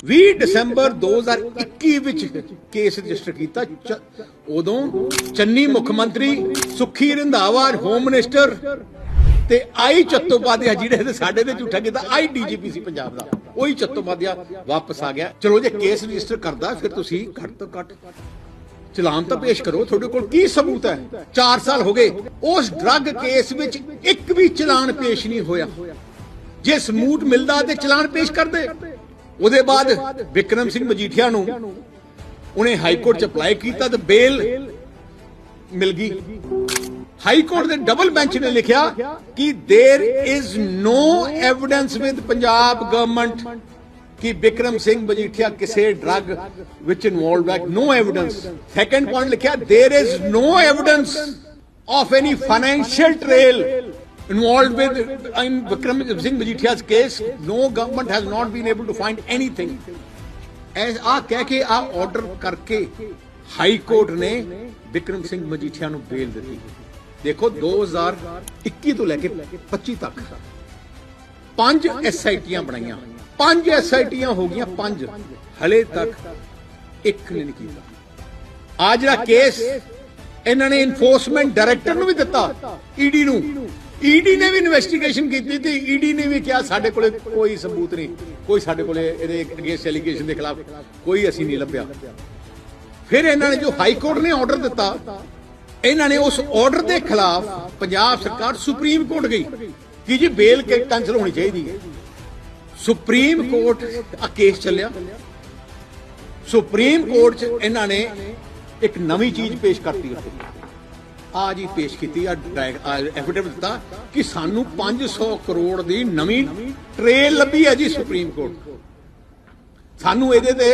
20 ਦਸੰਬਰ 2021 ਵਿੱਚ case register ਕੀਤਾ। ਉਦੋਂ ਚੰਨੀ ਮੁੱਖ ਮੰਤਰੀ ਸੁਖੀ ਰੰਧਾਵਾ ਹੋਮ ਮਿਨਿਸਟਰ ਤੇ ਆਈ ਚੱਤੋਪਾਧਿਆ ਜਿਹੜੇ ਤੇ ਸਾਡੇ ਤੇ ਝੂਠਾ ਕੀਤਾ, ਆਈ ਡੀਜੀਪੀ ਸੀ ਪੰਜਾਬ ਦਾ, ਉਹੀ ਚੱਤੋਪਾਧਿਆ ਵਾਪਸ ਆ ਗਿਆ। ਚਲੋ ਜੇ ਕੇਸ ਰਜਿਸਟਰ ਕਰਦਾ, ਫਿਰ ਤੁਸੀਂ ਘੱਟ ਤੋਂ ਘੱਟ ਚਲਾਨ ਤਾਂ ਪੇਸ਼ ਕਰੋ। ਤੁਹਾਡੇ ਕੋਲ ਕੀ ਸਬੂਤ ਹੈ? 4 ਸਾਲ ਹੋ ਗਏ, ਉਸ ਡਰੱਗ ਕੇਸ ਵਿੱਚ ਇੱਕ ਵੀ ਚਲਾਨ ਪੇਸ਼ ਨਹੀਂ ਹੋਇਆ। ਜੇ ਸਮੂਟ ਮਿਲਦਾ ਤੇ ਚਲਾਨ ਪੇਸ਼ ਕਰਦੇ। ਉਹਦੇ ਬਾਅਦ ਵਿਕਰਮ ਸਿੰਘ ਮਜੀਠੀਆ ਨੂੰ ਉਹਨੇ ਹਾਈ ਕੋਰਟ ਚ ਅਪਲਾਈ ਕੀਤਾ ਤੇ ਬੇਲ ਮਿਲ ਗਈ ਹਾਈ ਕੋਰਟ ਦੇ ਡਬਲ ਬੈਂਚ ਨੇ ਲਿਖਿਆ ਕਿ there is no evidence with Punjab government ਕਿ ਵਿਕਰਮ ਸਿੰਘ ਮਜੀਠੀਆ ਕਿਸੇ ਡਰੱਗ ਵਿੱਚ ਇਨਵੋਲਵ ਹੈ ਨੋ ਐਵੀਡੈਂਸ ਸੈਕੰਡ ਪੁਆਇੰਟ ਲਿਖਿਆ there is no evidence of any financial trail involved with in Vikram Singh Majithia's case. No government has not been able to find anything. ਐਸ ਆ ਕਹਿ ਕੇ ਆ order ਕਰਕੇ high court ਨੇ ਵਿਕਰਮ ਸਿੰਘ ਮਜੀਠੀਆ ਨੂੰ ਬੇਲ ਦਿੱਤੀ ਦੇਖੋ 2021 ਤੋਂ ਲੈ ਕੇ 25 ਤੱਕ ਪੰਜ ਐਸਆਈਟੀਆਂ ਬਣਾਈਆਂ ਪੰਜ ਐਸਆਈਟੀਆਂ ਹੋ ਗਈਆਂ ਪੰਜ ਹਲੇ ਤੱਕ ਇੱਕ ਨੇ ਨਹੀਂ ਕੀਤਾ ਆ ਜਿਹੜਾ ਕੇਸ ਇਹਨਾਂ ਨੇ ਇਨਫੋਰਸਮੈਂਟ ਡਾਇਰੈਕਟਰ ਨੂੰ ਵੀ ਦਿੱਤਾ ਈਡੀ ਨੂੰ ਈਡੀ ਨੇ ਵੀ ਇਨਵੈਸਟੀਗੇਸ਼ਨ ਕੀਤੀ ਤੇ ਈਡੀ ਨੇ ਵੀ ਕਿਹਾ ਸਾਡੇ ਕੋਲੇ ਕੋਈ ਸਬੂਤ ਨਹੀਂ, ਕੋਈ ਸਾਡੇ ਕੋਲੇ ਇਹਦੇ ਅਗੇਂਸਟ ਐਲੀਗੇਸ਼ਨ ਦੇ ਖਿਲਾਫ ਕੋਈ ਅਸੀਂ ਨਹੀਂ ਲੱਭਿਆ। ਫਿਰ ਇਹਨਾਂ ਨੇ ਜੋ ਹਾਈ ਕੋਰਟ ਨੇ ਆਰਡਰ ਦਿੱਤਾ, ਇਹਨਾਂ ਨੇ ਉਸ ਆਰਡਰ ਦੇ ਖਿਲਾਫ ਪੰਜਾਬ ਸਰਕਾਰ ਸੁਪਰੀਮ ਕੋਰਟ ਗਈ ਕਿ ਜੀ ਬੇਲ ਕੈਂਸਲ ਹੋਣੀ ਚਾਹੀਦੀ ਹੈ। ਸੁਪਰੀਮ ਕੋਰਟ ਆ ਕੇਸ ਚੱਲਿਆ। ਸੁਪਰੀਮ ਕੋਰਟ 'ਚ ਇਹਨਾਂ ਨੇ ਇੱਕ ਨਵੀਂ ਚੀਜ਼ ਪੇਸ਼ ਕਰਤੀ ਉੱਥੇ। ਆ ਜੀ ਪੇਸ਼ ਕੀਤੀ ਆ ਐਫੀਡੇਵਿਟ ਦਿੱਤਾ ਕਿ ਸਾਨੂੰ 500 ਕਰੋੜ ਦੀ ਨਵੀਂ ਟ੍ਰੇਲ ਲੱਭੀ ਹੈ ਜੀ ਸੁਪਰੀਮ ਕੋਰਟ। ਸਾਨੂੰ ਇਹਦੇ ਤੇ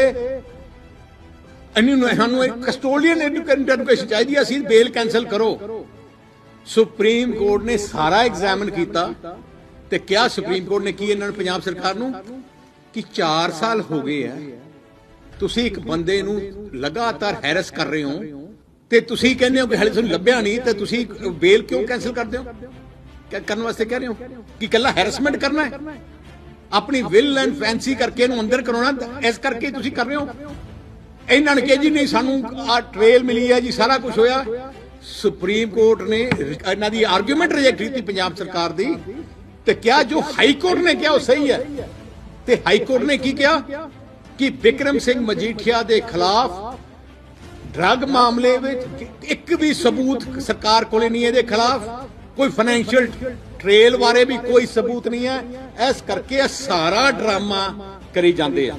ਇਹਨੂੰ ਸਾਨੂੰ ਇੱਕ ਕਸਟੋਡੀਅਨ ਐਜੂਕੇਸ਼ਨ ਚਾਹੀਦੀ ਅਸੀਂ ਬੇਲ ਕੈਨਸਲ ਕਰੋ। ਸੁਪਰੀਮ ਕੋਰਟ ਨੇ ਸਾਰਾ ਐਗਜ਼ਾਮਨ ਕੀਤਾ ਤੇ ਕਿਹਾ ਸੁਪਰੀਮ ਕੋਰਟ ਨੇ ਕੀ ਇਹਨਾਂ ਨੂੰ ਪੰਜਾਬ ਸਰਕਾਰ ਨੂੰ? ਕਿ 4 ਸਾਲ ਹੋ ਗਏ ਆ ਤੁਸੀਂ ਇੱਕ ਬੰਦੇ ਨੂੰ ਲਗਾਤਾਰ ਹੈਰਸ ਕਰ ਰਹੇ ਹੋ। ਤੇ ਤੁਸੀਂ ਕਹਿੰਦੇ ਹੋ ਕਿ ਹਲੇ ਤੁਹਾਨੂੰ ਲੱਭਿਆ ਨਹੀਂ, ਤੇ ਤੁਸੀਂ ਬੇਲ ਕਿਉਂ ਕੈਨਸਲ ਕਰਦੇ ਹੋ? ਕਰਨ ਵਾਸਤੇ ਕਹਿ ਰਹੇ ਹੋ ਕਿ ਕੱਲਾ ਹੈਰਸਮੈਂਟ ਕਰਨਾ ਹੈ? ਆਪਣੀ ਵਿਲ ਐਂਡ ਫੈਂਸੀ ਕਰਕੇ ਇਹਨੂੰ ਅੰਦਰ ਕਰਾਉਣਾ, ਇਸ ਕਰਕੇ ਤੁਸੀਂ ਕਰ ਰਹੇ ਹੋ? ਇਹਨਾਂ ਨੇ ਕਿਹਾ ਜੀ ਨਹੀਂ, ਸਾਨੂੰ ਆ ਟ੍ਰੇਲ ਮਿਲੀ ਹੈ ਜੀ, ਸਾਰਾ ਕੁਝ ਹੋਇਆ। ਸੁਪਰੀਮ ਕੋਰਟ ਨੇ ਇਹਨਾਂ ਦੀ ਆਰਗੂਮੈਂਟ ਰਿਜੈਕਟ ਕੀਤੀ ਪੰਜਾਬ ਸਰਕਾਰ ਦੀ, ਤੇ ਕਿਹਾ ਜੋ ਹਾਈ ਕੋਰਟ ਨੇ ਕਿਹਾ ਉਹ ਸਹੀ ਹੈ। ਤੇ ਹਾਈ ਕੋਰਟ ਨੇ ਕੀ ਕਿਹਾ? ਕਿ ਵਿਕਰਮ ਸਿੰਘ ਮਜੀਠੀਆ ਦੇ ਖਿਲਾਫ ਡਰੱਗ ਮਾਮਲੇ ਵਿੱਚ ਇੱਕ ਵੀ ਸਬੂਤ ਸਰਕਾਰ ਕੋਲੇ ਨਹੀਂ ਇਹਦੇ ਖਿਲਾਫ। ਕੋਈ ਫਾਈਨੈਂਸ਼ੀਅਲ ਟ੍ਰੇਲ ਬਾਰੇ ਵੀ ਕੋਈ ਸਬੂਤ ਨਹੀਂ ਹੈ। ਇਸ ਕਰਕੇ ਇਹ ਸਾਰਾ ਡਰਾਮਾ ਕਰੀ ਜਾਂਦੇ ਆ।